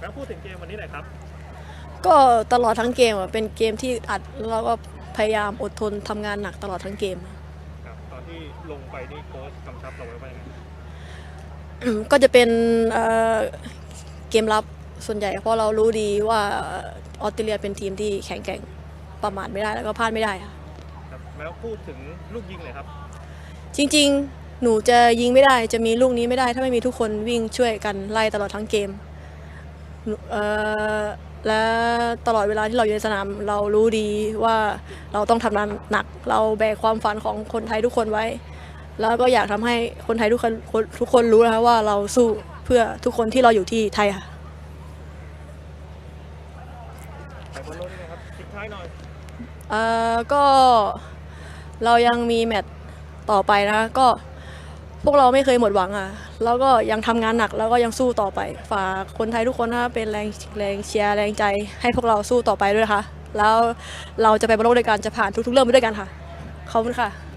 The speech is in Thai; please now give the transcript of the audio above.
แล้วพูดถึงเกมวันนี้หน่อยครับ ก็ตลอดทั้งเกมอะเป็นเกมที่อัดแล้วเราก็พยายามอดทนทำงานหนักตลอดทั้งเกม ครับ ตอนที่ลงไปนี่โค้ชกำชับเราไว้ว่ายังไงก็จะเป็นเอ่อเกมรับส่วนใหญ่เพราะเรารู้ดีว่าออสเตรเลียเป็นทีมที่แข็งแกร่งประมาทไม่ได้แล้วก็พลาดไม่ได้ค่ะ ครับแล้วพูดถึงลูกยิงเลยครับ จริงๆ หนูจะยิงไม่ได้จะมีลูกนี้ไม่ได้ ถ้าไม่มีทุกคนวิ่งช่วยกันไล่ตลอดทั้งเกมหนู เอ่อและตลอดเวลาที่เราอยู่ในสนามเรารู้ดีว่าเราต้องทำงานหนัก เราแบกความฝันของคนไทยทุกคนไว้ แล้วก็อยากทำให้คนไทยทุกคนคนทุกคนรู้นะคะว่าเราสู้เพื่อทุกคนที่เราอยู่ที่ไทยค่ะ ไปบอลโลกนี่นะครับทิ้งท้ายหน่อย เอ่อก็เรายังมีแมตช์ต่อไปนะ ก็ พวกเราไม่เคยหมดหวังอะ แล้วก็ยังทำงานหนักแล้วก็ยังสู้ต่อไป ฝากคนไทยทุกคนนะคะเป็นแรงแรงเชียร์แรงใจให้พวกเราสู้ต่อไปด้วยนะคะ แล้วเราจะไปบอลโลกด้วยกันจะผ่านทุกๆเรื่องไปด้วยกันค่ะ ขอบคุณค่ะ